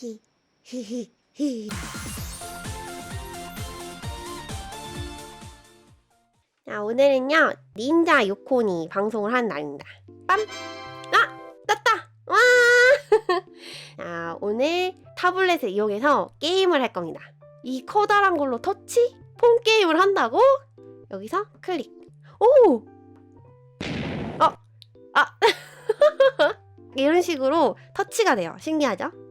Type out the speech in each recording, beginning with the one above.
히, 히 히, 히. 자, 오늘은요, 닌자 유코니 방송을 하는 날입니다. 빰! 아! 떴다! 와! 자, 오늘 타블렛을 이용해서 게임을 할 겁니다. 이 커다란 걸로 터치? 폰 게임을 한다고? 여기서 클릭. 오! 어! 아! 이런 식으로 터치가 돼요. 신기하죠?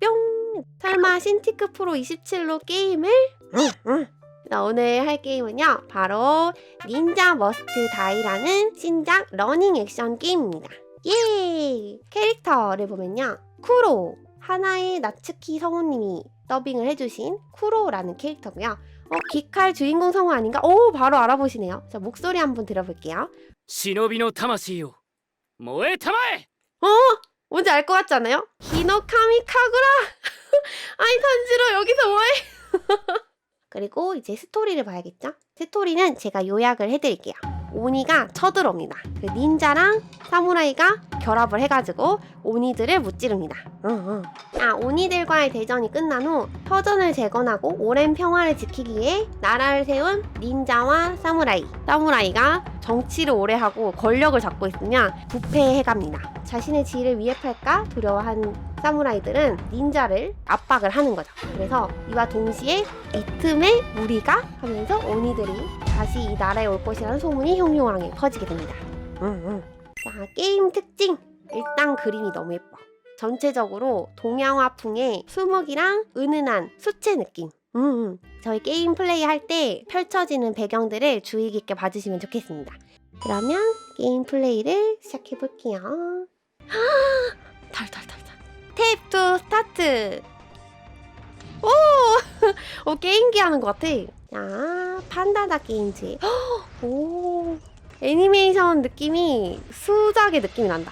뿅! 설마 신티크 프로 27로 게임을? 자, 오늘 할 게임은요. 바로 닌자 머스트 다이라는 신작 러닝 액션 게임입니다. 예! 캐릭터를 보면요. 쿠로, 하나의 나츠키 성우님이 더빙을 해주신 쿠로라는 캐릭터고요. 어, 귀칼 주인공 성우 아닌가? 오, 바로 알아보시네요. 자, 목소리 한번 들어볼게요. 忍びの魂よ燃えたまえ 어? 뭔지 알 것 같지 않아요? 히노카미 카구라! 아이, 탄지로 여기서 뭐해? 그리고 이제 스토리를 봐야겠죠? 스토리는 제가 요약을 해드릴게요. 오니가 쳐들어옵니다. 그 닌자랑 사무라이가 결합을 해가지고 오니들을 무찌릅니다. 응, 응. 아, 오니들과의 대전이 끝난 후 터전을 재건하고 오랜 평화를 지키기 위해 나라를 세운 닌자와 사무라이. 사무라이가 정치를 오래 하고 권력을 잡고 있으면 부패해갑니다. 자신의 지위를 위협할까 두려워한 사무라이들은 닌자를 압박을 하는 거죠. 그래서 이와 동시에 이 틈에 우리가 하면서 오니들이 다시 이 나라에 올 것이라는 소문이 형용하게 퍼지게 됩니다. 자, 게임 특징. 일단 그림이 너무 예뻐. 전체적으로 동양화풍의 수묵이랑 은은한 수채 느낌. 음, 음. 저희 게임 플레이 할 때 펼쳐지는 배경들을 주의 깊게 봐주시면 좋겠습니다. 그러면 게임 플레이를 시작해 볼게요. 덜덜덜덜. 탭투 스타트. 오, 오 게임기 하는 것 같아. 자, 판다다 게임즈. 오, 애니메이션 느낌이 수작의 느낌이 난다.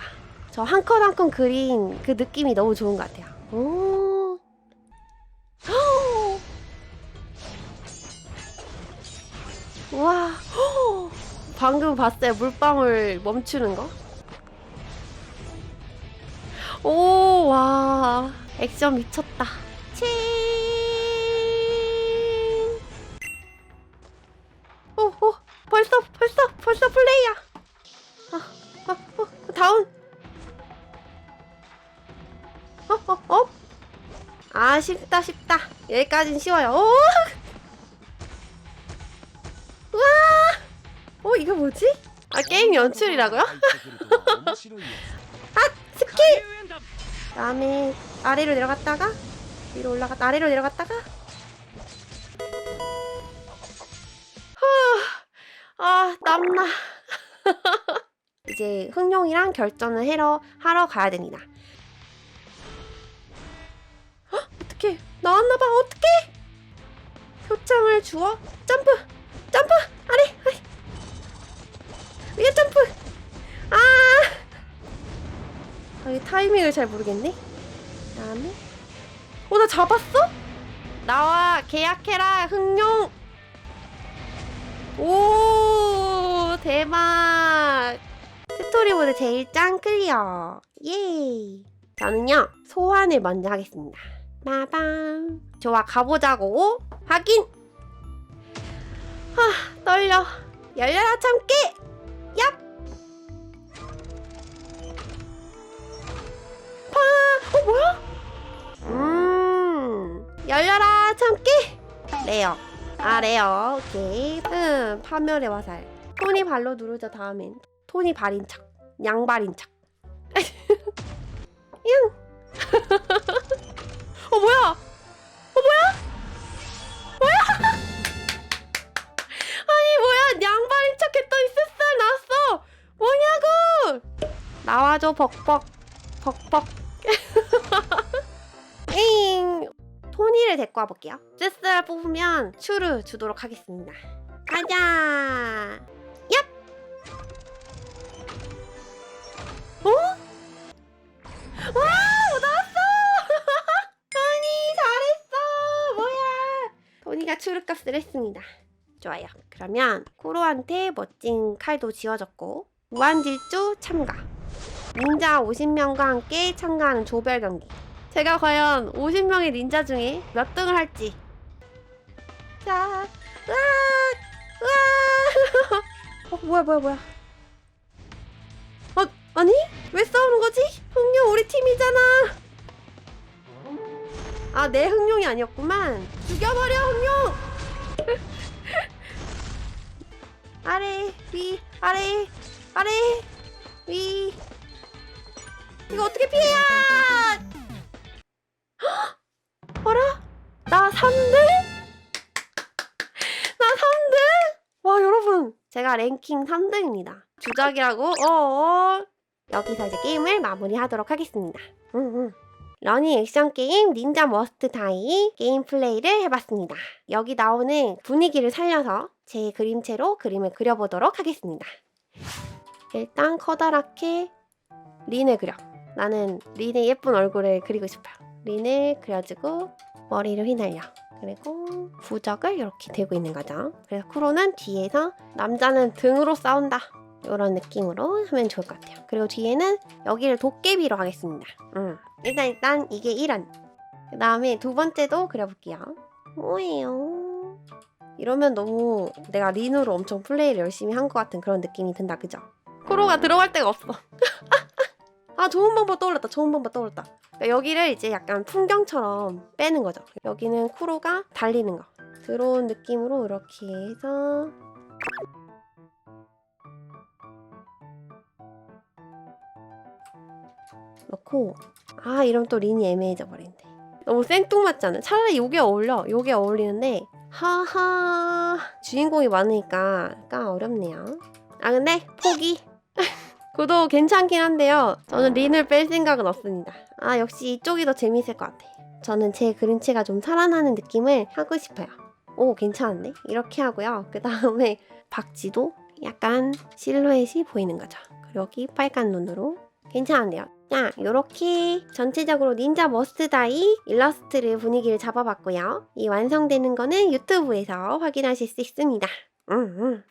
저 한 컷 한 컷 그린 그 느낌이 너무 좋은 것 같아요. 오. 와, 방금 봤어요. 물방울 멈추는 거. 오, 와. 액션 미쳤다. 벌써, 플레이야. 아, 아, 어, 다운. 어, 어, 어. 아, 쉽다, 쉽다. 여기까진 쉬워요. 오! 우와! 어, 이거 뭐지? 아, 게임 연출이라고요? 스킬! 다음에 아래로 내려갔다가 위로 올라갔다 아래로 내려갔다가 땀나. 이제 흥룡이랑 결전을 하러 하러 가야 됩니다. 헉, 어떡해. 나왔나봐. 어떡해. 표창을 주워. 점프. 점프. 아래 아래. 위에 점프. 아. 아, 이 타이밍을 잘 모르겠네. 다음에. 어, 나 잡았어? 나와 계약해라 흥룡. 오 대박. 스토리보드 제일 짱 클리어. 예. 저는요 소환을 먼저 하겠습니다. 빠밤. 좋아 가보자고. 확인. 아 떨려. 열려라 참깨. 얍. 파! 어 뭐야? 음 열려라 참깨 레어 아 레어 오케이 음 파멸의 화살 토니 발로 누르자 다음엔 토니 발인 척 양발인 척. 양. 어 뭐야? 어 뭐야? 뭐야? 아니 뭐야? 양발인 척 했더니 쓱살 나왔어. 뭐냐고? 나와줘 벅벅. 벅벅. 잉 토니를 데리고 와볼게요. 쯔스를 뽑으면 추를 주도록 하겠습니다. 가자 어? 와 나왔어 토니 잘했어 뭐야 토니가 추르값을 했습니다 좋아요 그러면 코로한테 멋진 칼도 지어졌고 무한질주 참가 닌자 50명과 함께 참가하는 조별 경기 제가 과연 50명의 닌자 중에 몇 등을 할지. 자, 으아, 으아. 어, 뭐야, 뭐야, 뭐야. 어, 아니? 왜 싸우는 거지? 흥룡 우리 팀이잖아. 아, 내 흥룡이 아니었구만. 죽여버려, 흥룡! 아래, 위, 아래, 아래, 위. 이거 어떻게 피해야? 헉! 어라? 나 3등? 나 3등? 와, 여러분. 제가 랭킹 3등입니다. 주작이라고? 어어. 여기서 이제 게임을 마무리하도록 하겠습니다. 러닝 액션 게임 닌자 머스트 다이 게임 플레이를 해봤습니다. 여기 나오는 분위기를 살려서 제 그림체로 그림을 그려보도록 하겠습니다. 일단 커다랗게 린을 그려. 나는 린의 예쁜 얼굴을 그리고 싶어요. 린을 그려주고 머리를 휘날려. 그리고 부적을 이렇게 들고 있는 거죠. 그래서 쿠로는 뒤에서 남자는 등으로 싸운다. 이런 느낌으로 하면 좋을 것 같아요. 그리고 뒤에는 여기를 도깨비로 하겠습니다. 음. 일단 일단 이게 1원. 그 다음에 두 번째도 그려볼게요. 뭐예요? 이러면 너무 내가 린으로 엄청 플레이를 열심히 한 것 같은 그런 느낌이 든다, 그죠? 쿠로가 들어갈 데가 없어. 아 좋은 방법 떠올랐다. 좋은 방법 떠올랐다. 그러니까 여기를 이제 약간 풍경처럼 빼는 거죠. 여기는 쿠로가 달리는 거. 들어온 느낌으로 이렇게 해서 넣고 아 이러면 또 린이 애매해져 버린대. 너무 생뚱맞잖아. 차라리 요게 어울려. 요게 어울리는데 하하 주인공이 많으니까 약간 어렵네요. 아 근데 포기. 구도 괜찮긴 한데요. 저는 린을 뺄 생각은 없습니다. 아 역시 이쪽이 더 재밌을 것 같아. 저는 제 그림체가 좀 살아나는 느낌을 하고 싶어요. 오 괜찮은데? 이렇게 하고요. 그 다음에 박쥐도 약간 실루엣이 보이는 거죠. 그리고 여기 빨간 눈으로 괜찮은데요. 자, 이렇게 전체적으로 닌자 머스트다이 일러스트를 분위기를 잡아봤고요. 이 완성되는 거는 유튜브에서 확인하실 수 있습니다. 음, 음.